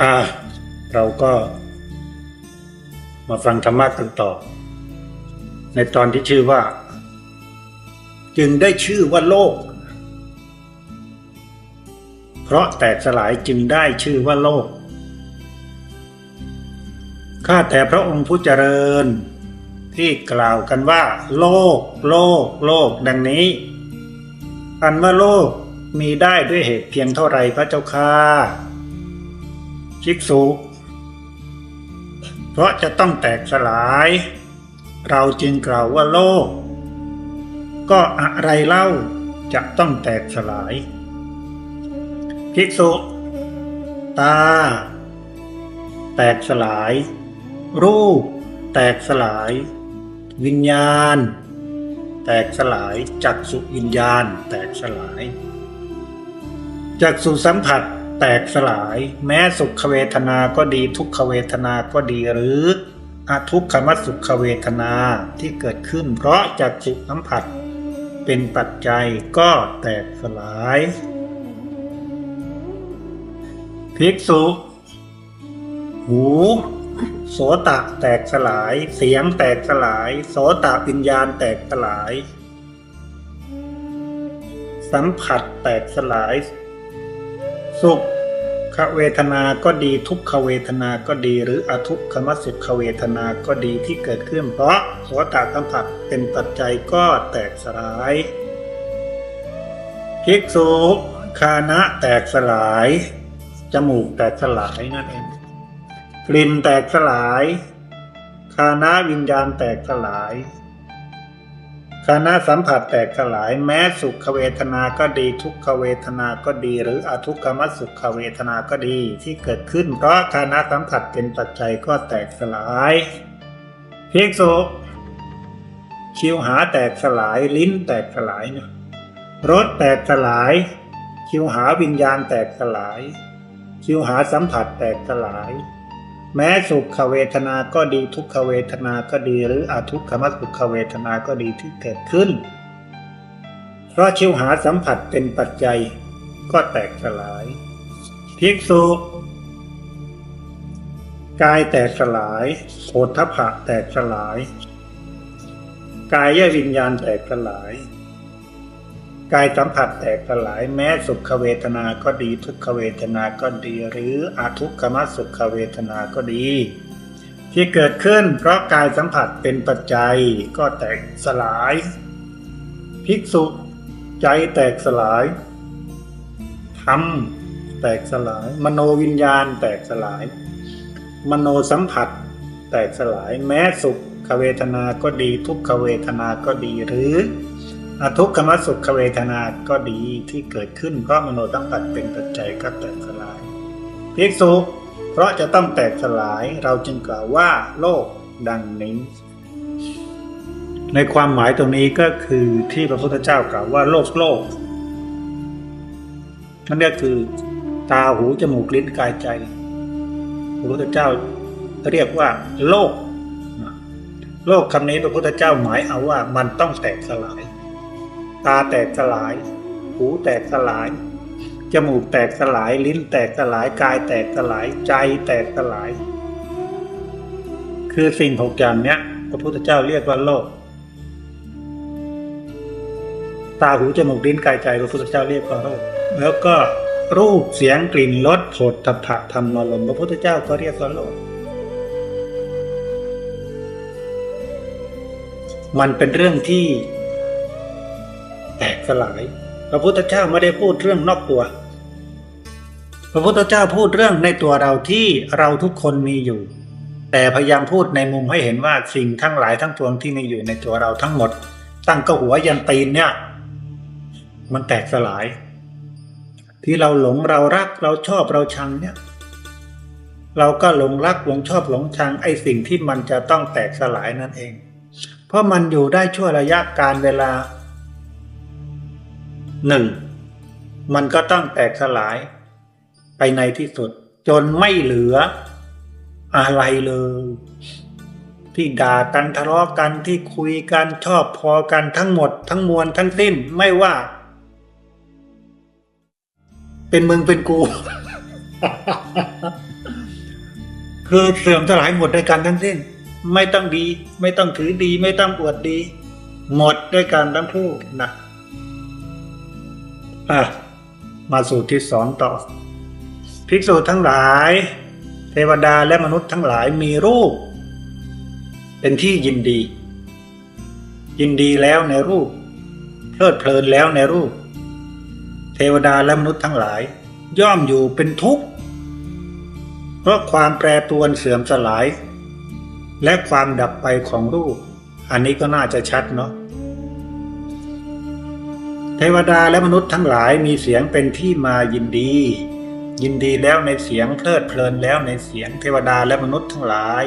อ่า เราก็มาฟังธรรมะกันต่อ ในตอนที่ชื่อว่า จึงได้ชื่อว่าโลก เพราะแตกสลายจึงได้ชื่อว่าโลก ข้าแต่พระองค์ผู้เจริญ ที่กล่าวกันว่า โลก โลก โลก ดังนี้ อันว่าโลกมีได้ด้วยเหตุเพียงเท่าไรพระเจ้าค่า ภิกษุ เพราะจะต้องแตกสลาย เราจึงกล่าวว่าโลก ก็อะไรเล่าจะต้องแตกสลาย ภิกษุ ตา แตกสลาย รูป แตกสลาย วิญญาณ แตกสลายจักสุวิญญาณ แตกสลายจักสุสัมผัส แตกสลาย แม้สุขเวทนาก็ดีทุกขเวทนาก็ดีหรืออทุกขมสุขเวทนาที่เกิดขึ้น เพราะจักสุสัมผัส เป็นปัจจัยก็แตกสลาย ภิกษุ หูโสตะแตกสลาย เสียงแตกสลาย โสตะวิญญาณแตกสลาย สัมผัสแตกสลาย สุขเวทนาก็ดีทุกขเวทนาก็ดี หรืออทุกขมสุขเวทนาก็ดีที่เกิดขึ้น เพราะโสตสัมผัสเป็นปัจจัยก็แตกสลายภิกษุคานะแตกสลาย จมูกแตกสลายนั่นเองกลิ่นแตกสลาย คานาวิญญาณแตกสลาย คานาสัมผัสแตกสลายแม้สุขเวทนาก็ดีทุกขเวทนาก็ดี หรืออทุกขมสุขเวทนาก็ดี ที่เกิดขึ้นเพราะคานาสัมผัสเป็นปัจจัยก็แตกสลายภิกษุชิวหาแตกสลายลิ้นแตกสลายเนี่ยรสแตกสลายชิวหาวิญญาณแตกสลายชิวหาสัมผัสแตกสลาย แม้สุขเวทนาก็ดีทุกขเวทนาก็ดีหรืออาทุกขมสุขเวทนาก็ดีที่เกิดขึ้น เพราะชิวหาสัมผัสเป็นปัจจัยก็แตกสลายภิกษุกายแตกสลายโผฏฐพะแตกสลาย กายวิญญาณแตกสลาย กายสัมผัสแตกสลายแม้สุขเวทนาก็ดีทุกขเวทนาก็ดี หรืออาทุกขมสุขเวทนาก็ดี ที่เกิดขึ้นเพราะกายสัมผัสเป็นปัจจัยก็แตกสลาย ภิกษุใจแตกสลายธรรมแตกสลาย มโนวิญญาณแตกสลาย มโนสัมผัสแตกสลายแม้สุขเวทนาก็ดีทุกขเวทนาก็ดีหรือ อทุกขมสุขเวทนาก็ดีที่เกิดขึ้นเพราะมโนสัมผัสเป็นปัจจัยก็แตกสลายภิกษุเพราะจะต้องแตกสลายเราจึงกล่าวว่าโลกดังนี้ ในความหมายตรงนี้ก็คือที่พระพุทธเจ้ากล่าวว่าโลกโลกนั่นก็คือตาหูจมูกลิ้นกายใจ พระพุทธเจ้าเรียกว่าโลก โลกคำนี้พระพุทธเจ้าหมายเอาว่ามันต้องแตกสลาย ตาแตกสลาย หูแตกสลาย จมูกแตกสลาย ลิ้นแตกสลาย กายแตกสลาย ใจแตกสลาย คือสิ่งหกอย่างเนี้ย พระพุทธเจ้าเรียกว่าโลก ตาหูจมูกลิ้นกายใจพระพุทธเจ้าเรียกว่าโลก แล้วก็รูปเสียงกลิ่นรสโผฏฐัพพะธรรมารมพระพุทธเจ้าก็เรียกว่าโลก มันเป็นเรื่องที่ สลาย พระพุทธเจ้าไม่ได้พูดเรื่องนอกตัว พระพุทธเจ้าพูดเรื่องในตัวเราที่เราทุกคนมีอยู่ แต่พยายามพูดในมุมให้เห็นว่าสิ่งทั้งหลายทั้งปวงที่มีอยู่ในตัวเราทั้งหมด ตั้งก็หัวยันตีนเนี่ย มันแตกสลาย ที่เราหลงเรารักเราชอบเราชังเนี่ยเราก็หลงรักหลงชอบหลงชังไอ้สิ่งที่มันจะต้องแตกสลายนั่นเอง เพราะมันอยู่ได้ชั่วระยะการเวลา หนึ่งมันก็ต้องแตกสลายไปในที่สุด จนไม่เหลืออะไรเลย ที่ด่ากันทะเลาะกันที่คุยกันชอบพอกันทั้งหมด ทั้งมวลทั้งสิ้นไม่ว่า เป็นมึงเป็นกู คือเสื่อมสลายหมดด้วยกันทั้งสิ้น ไม่ต้องดี ไม่ต้องถือดี ไม่ต้องอวดดี หมดด้วยกันทั้งคู่นะ อะมาสู่ที่สองต่อ ภิกษุทั้งหลาย เทวดาและมนุษย์ทั้งหลายมีรูป เป็นที่ยินดี ยินดีแล้วในรูป เพลิดเพลินแล้วในรูป เทวดาและมนุษย์ทั้งหลาย ย่อมอยู่เป็นทุกข์เพราะความแปรปรวนเสื่อมสลาย และความดับไปของรูป อันนี้ก็น่าจะชัดเนาะ ทวดาและมนุษย์ทั้งหลายมีเสียงเป็นที่มายินดี ยินดีแล้วในเสียงเพลิดเพลินแล้วในเสียงเทวดาและมนุษย์ทั้งหลาย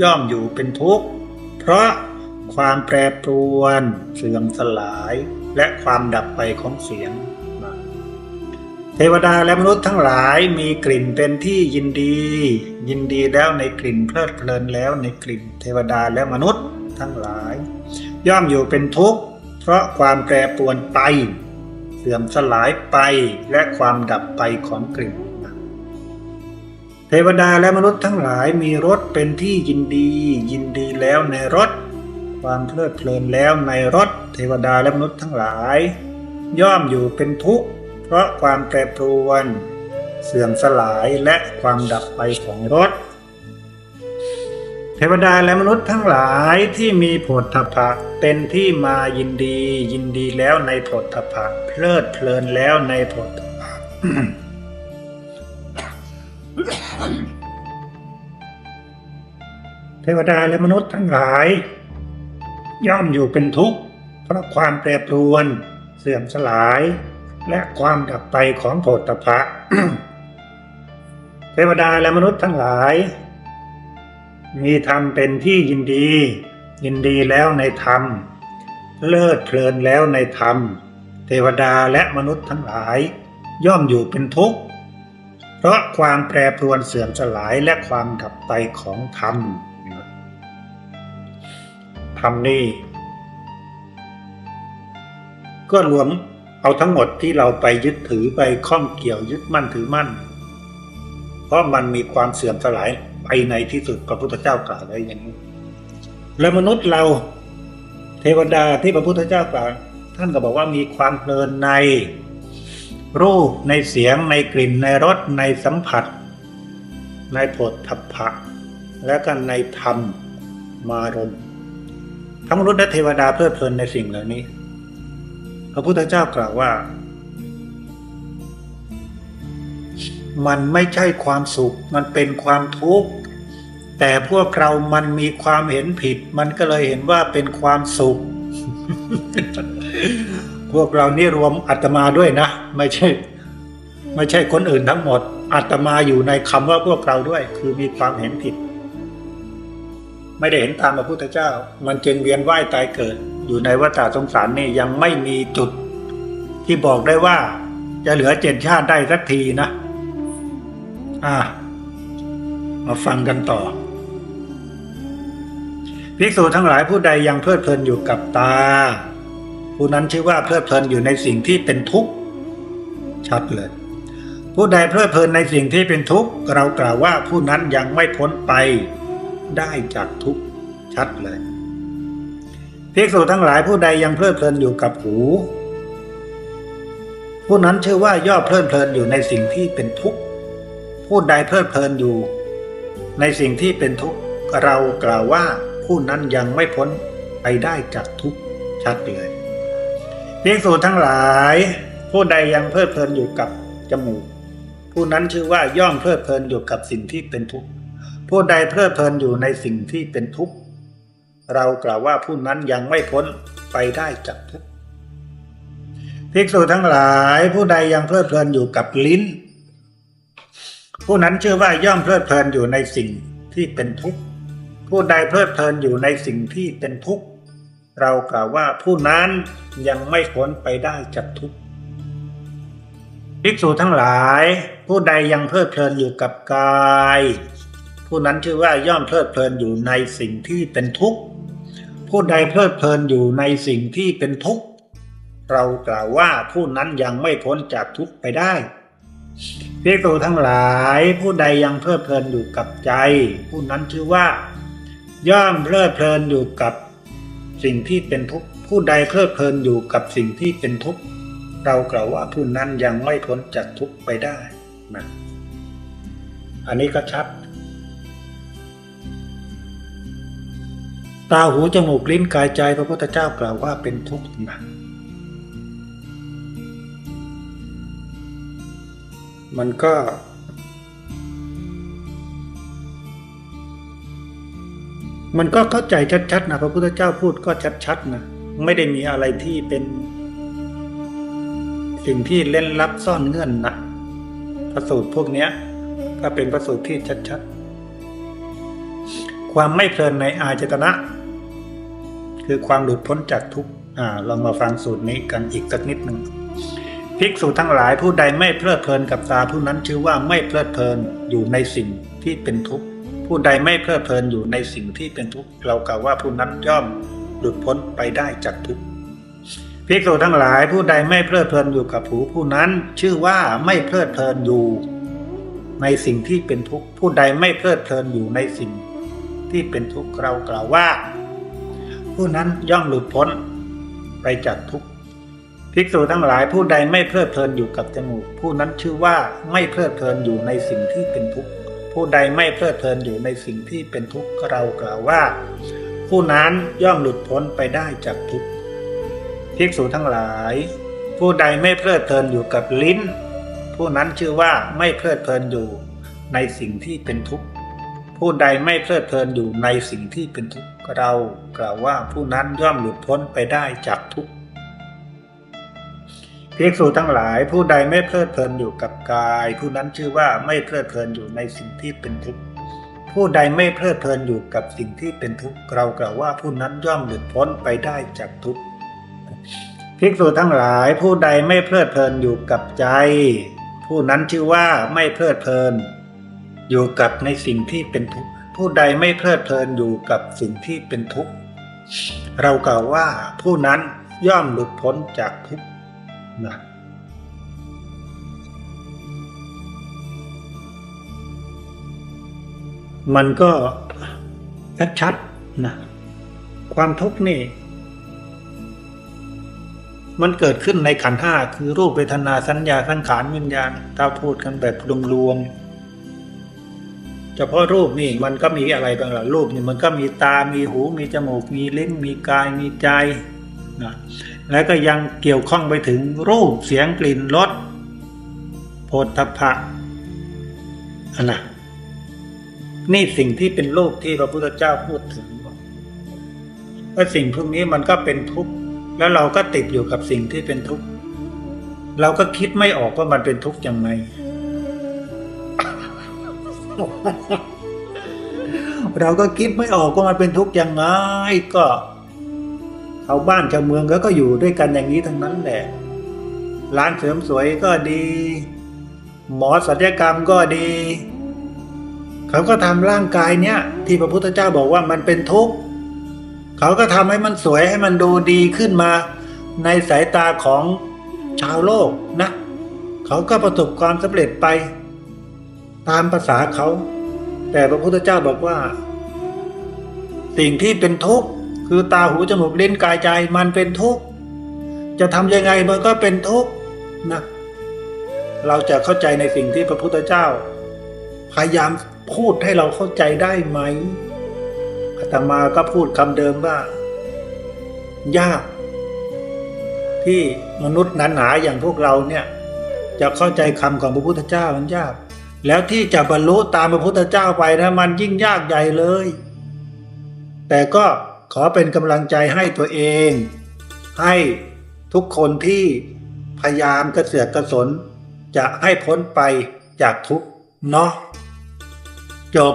ย่อมอยู่เป็นทุกข์ เพราะความแปรปรวน เสื่อมสลาย และความดับไปของเสียง เทวดาและมนุษย์ทั้งหลายมีกลิ่นเป็นที่ยินดี ยินดีแล้วในกลิ่นเพลิดเพลินแล้วในกลิ่น เทวดาและมนุษย์ทั้งหลาย ย่อมอยู่เป็นทุกข์ เพราะความแปรปรวนไป เสื่อมสลายไปและความดับไปของกลิ่นเทวดาและมนุษย์ทั้งหลายมีรสเป็นที่ยินดี ยินดีแล้วในรสความเพลิดเพลินแล้วในรสเทวดาและมนุษย์ทั้งหลาย ย่อมอยู่เป็นทุกข์ เพราะความแปรปรวน เสื่อมสลายและความดับไปของรส ทวดาและมนุษย์ทั้งหลายที่มีโผฏฐัพพะเป็นที่มายินดี ยินดีแล้วในโผฏฐัพพะเพลิดเพลินแล้วในโผฏฐัพพะเทวดาและมนุษย์ทั้งหลาย ย่อมอยู่เป็นทุกข์เพราะความแปรปรวน เสื่อมสลาย และความดับไปของโผฏฐัพพะเทวดาและมนุษย์ทั้งหลาย มีธรรมเป็นที่ยินดี ยินดีแล้วในธรรม เลิดเพลินแล้วในธรรม เทวดาและมนุษย์ทั้งหลาย ย่อมอยู่เป็นทุกข์ เพราะความแปรปรวนเสื่อมสลายและความดับไปของธรรมธรรมนี่ก็รวมเอาทั้งหมดที่เราไปยึดถือไปข้องเกี่ยวยึดมั่นถือมั่น เพราะมันมีความเสื่อมสลาย ไปในที่สุดพระพุทธเจ้ากล่าวไว้อย่างนี้แล้วมนุษย์เราเทวดาที่พระพุทธเจ้ากล่าวท่านก็บอกว่ามีความเพลินใน รูปในเสียงในกลิ่นในรสในสัมผัส ในโผฏฐัพพะและก็ในธรรมมารมณ์ทั้งมนุษย์และเทวดาเพลิดเพลินในสิ่งเหล่านี้ พระพุทธเจ้ากล่าวว่า มันไม่ใช่ความสุข มันเป็นความทุกข์ แต่พวกเรามันมีความเห็นผิด มันก็เลยเห็นว่าเป็นความสุข พวกเรานี่รวมอาตมาด้วยนะ ไม่ใช่ ไม่ใช่คนอื่นทั้งหมดอาตมาอยู่ในคำว่าพวกเราด้วย คือมีความเห็นผิด ไม่ได้เห็นตามพระพุทธเจ้า มันจึงเวียนว่ายตายเกิด อยู่ในวัฏสงสารนี่ยังไม่มีจุด ที่บอกได้ว่า จะเหลือเจ็ดชาติได้สักทีนะ อ่ามาฟังกันต่อ ภิกษุทั้งหลายผู้ใดยังเพลิดเพลินอยู่กับตา ผู้นั้นชื่อว่าเพลิดเพลินอยู่ในสิ่งที่เป็นทุกข์ชัดเลย ผู้ใดเพลิดเพลินในสิ่งที่เป็นทุกข์เรากล่าวว่าผู้นั้นยังไม่พ้นไปได้จากทุกข์ชัดเลยภิกษุทั้งหลายผู้ใดยังเพลิดเพลินอยู่กับหู ผู้นั้นชื่อว่าย่อเพลิดเพลินอยู่ในสิ่งที่เป็นทุกข์ผู้ใดเพลิดเพลินอยู่ ในสิ่งที่เป็นทุกข์เรากล่าวว่า ผู้นั้นยังไม่พ้นไปได้จากทุกชัดเลยภิกษุทั้งหลาย ผู้ใดยังเพลิดเพลินอยู่กับจมูก ผู้นั้นชื่อว่าย่อมเพลิดเพลินอยู่กับสิ่งที่เป็นทุกข์ผู้ใดเพลิดเพลินอยู่ในสิ่งที่เป็นทุกข์เรากล่าวว่าผู้นั้นยังไม่พ้นไปได้จากทุกข์ภิกษุทั้งหลาย ผู้ใดยังเพลิดเพลินอยู่กับลิ้น ผู้นั้นชื่อว่าย่อมเพลิดเพลินอยู่ในสิ่งที่เป็นทุกข์ ผู้ใดเพลิดเพลินอยู่ในสิ่งที่เป็นทุกข์ เรากล่าวว่าผู้นั้นยังไม่พ้นไปได้จากทุกข์ภิกษุทั้งหลาย ผู้ใดยังเพลิดเพลินอยู่กับกาย ผู้นั้นชื่อว่าย่อมเพลิดเพลินอยู่ในสิ่งที่เป็นทุกข์ ผู้ใดเพลิดเพลินอยู่ในสิ่งที่เป็นทุกข์ เรากล่าวว่าผู้นั้นยังไม่พ้นจากทุกข์ไปได้ภิกษุทั้งหลาย ผู้ใดยังเพลิดเพลินอยู่กับใจ ผู้นั้นชื่อว่า ย่อมเพลิดเพลินอยู่กับสิ่งที่เป็นทุกข์ผู้ใดเพลิดเพลินอยู่กับสิ่งที่เป็นทุกข์เรากล่าวว่าผู้นั้นยังไม่พ้นจากทุกข์ไปได้นะอันนี้ก็ชัด ตาหูจมูกลิ้นกายใจพระพุทธเจ้ากล่าวว่าเป็นทุกข์นะมันก็ มันก็เข้าใจชัดๆนะพระพุทธเจ้าพูดก็ชัดๆนะไม่ได้มีอะไรที่เป็น สิ่งที่เล่นลับซ่อนเงื่อนนะพระสูตรพวกเนี้ย ก็เป็นพระสูตรที่ชัดๆ ความไม่เพลินในอาจตนะ คือความหลุดพ้นจากทุกข์อ่าลองมาฟังสูตรนี้กันอีกสักนิดหนึ่งภิกษุทั้งหลายผู้ใดไม่เพลิดเพลินกับตาผู้นั้นชื่อว่าไม่เพลิดเพลินอยู่ในสิ่งที่เป็นทุกข์ ผู้ใดไม่เพลิดเพลินอยู่ในสิ่งที่เป็นทุกข์เรากล่าวว่าผู้นั้นย่อมหลุดพ้นไปได้จากทุกข์ภิกษุทั้งหลายผู้ใดไม่เพลิดเพลินอยู่กับหูผู้นั้น ชื่อว่าไม่เพลิดเพลินอยู่ ในสิ่งที่เป็นทุกข์ผู้ใดไม่เพลิดเพลินอยู่ในสิ่งที่เป็นทุกข์เรากล่าวว่า ผู้นั้นย่อมหลุดพ้นไปจากทุกข์ภิกษุทั้งหลายผู้ใดไม่เพลิดเพลินอยู่กับจมูก ผู้นั้นชื่อว่าไม่เพลิดเพลินอยู่ในสิ่งที่เป็นทุกข์ ผู้ใดไม่เพลิดเพลินอยู่ในสิ่งที่เป็นทุกข์เรากล่าวว่า ผู้นั้นย่อมหลุดพ้นไปได้จากทุกข์ภิกษุทั้งหลาย ผู้ใดไม่เพลิดเพลินอยู่กับลิ้น ผู้นั้นชื่อว่าไม่เพลิดเพลินอยู่ในสิ่งที่เป็นทุกข์ผู้ใดไม่เพลิดเพลินอยู่ในสิ่งที่เป็นทุกข์เรากล่าวว่าผู้นั้นย่อมหลุดพ้นไปได้จากทุกข์ ภิกษุทั้งหลายผู้ใดไม่เพลิดเพลินอยู่กับกาย ผู้นั้นชื่อว่าไม่เพลิดเพลินอยู่ในสิ่งที่เป็นทุกข์ผู้ใดไม่เพลิดเพลินอยู่กับสิ่งที่เป็นทุกข์เรากล่าวว่าผู้นั้นย่อมหลุดพ้นไปได้จากทุกข์ภิกษุทั้งหลายผู้ใดไม่เพลิดเพลินอยู่กับใจ ผู้นั้นชื่อว่าไม่เพลิดเพลิน อยู่กับในสิ่งที่เป็นทุกข์ผู้ใดไม่เพลิดเพลินอยู่กับสิ่งที่เป็นทุกข์เรากล่าวว่าผู้นั้นย่อมหลุดพ้นจากทุกข์ นะมันก็ชัดๆนะความทุกข์นี่ มันเกิดขึ้นในขันธ์ห้าคือรูปเวทนาสัญญาสังขารวิญญาณถ้าพูดกันแบบรวมๆเฉพาะรูปนี่มันก็มีอะไรบ้างล่ะรูปนี่มันก็มีตา มีหู มีจมูก มีลิ้น มีกาย มีใจนะ แล้วก็ยังเกี่ยวข้องไปถึงรูปเสียงกลิ่นรสโผฏฐัพะอันนะนี่สิ่งที่เป็นรูปที่พระพุทธเจ้าพูดถึงว่าสิ่งพวกนี้มันก็เป็นทุกข์แล้วเราก็ติดอยู่กับสิ่งที่เป็นทุกข์เราก็คิดไม่ออกว่ามันเป็นทุกข์ยังไงเราก็คิดไม่ออกว่ามันเป็นทุกข์ยังไงก็าวบ้านชาวเมืองก็ก็อยู่ด้วยกันอย่างนี้ทั้งนั้นแหละ ร้านเสริมสวยก็ดี หมอศัลยกรรมก็ดี เขาก็ทำร่างกายเนี้ยที่พระพุทธเจ้าบอกว่ามันเป็นทุกข์เขาก็ทำให้มันสวยให้มันดูดีขึ้นมาในสายตาของชาวโลกนะ เขาก็ประสบความสำเร็จไป ตามภาษาเขา แต่พระพุทธเจ้าบอกว่า สิ่งที่เป็นทุกข์ คือตาหูจมูกลิ้นกายใจมันเป็นทุกข์จะทำยังไงมันก็เป็นทุกข์นะเราจะเข้าใจในสิ่งที่พระพุทธเจ้า พยายามพูดให้เราเข้าใจได้ไหมอาตมาก็พูดคำเดิมว่า ยาก ที่มนุษย์หนาๆอย่างพวกเราเนี่ย จะเข้าใจคำของพระพุทธเจ้ามันยาก แล้วที่จะบรรลุตามพระพุทธเจ้าไปนะมันยิ่งยากใหญ่เลย แต่ก็ ขอเป็นกำลังใจให้ตัวเอง ให้ทุกคนที่พยายามกระเสือกกระสน จะให้พ้นไปจากทุกเนาะจบ